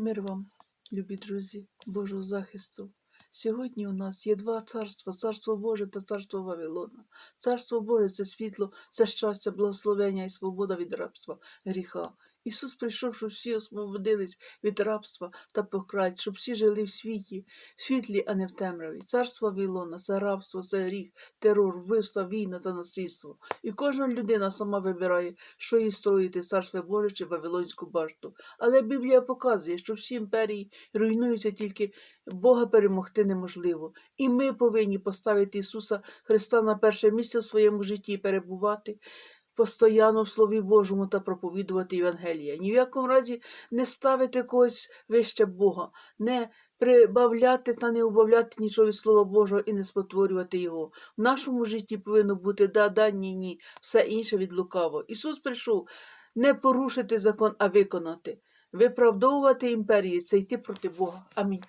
Мир вам, любі друзі, Божого захисту. Сьогодні у нас є два царства: царство Боже та царство Вавилона. Царство Боже це світло, це щастя, благословення і свобода від рабства, гріха. Ісус прийшов, щоб всі освободились від рабства та покрай, щоб всі жили в світі, в світлі, а не в темряві. Царство Вавилона це рабство, це гріх, терор, вбивство, війна та насильство. І кожна людина сама вибирає, що їй строїти царство Боже чи Вавилонську башту. Але Біблія показує, що всі імперії руйнуються тільки Бога перемогти неможливо. І ми повинні поставити Ісуса Христа на перше місце в своєму житті і перебувати постоянно в Слові Божому та проповідувати Євангелія. Ні в якому разі не ставити когось вище Бога, не прибавляти та не убавляти нічого від Слова Божого і не спотворювати його. В нашому житті повинно бути да, да, ні, ні, все інше від лукаво. Ісус прийшов не порушити закон, а виконати. Виправдовувати імперії це йти проти Бога. Амінь.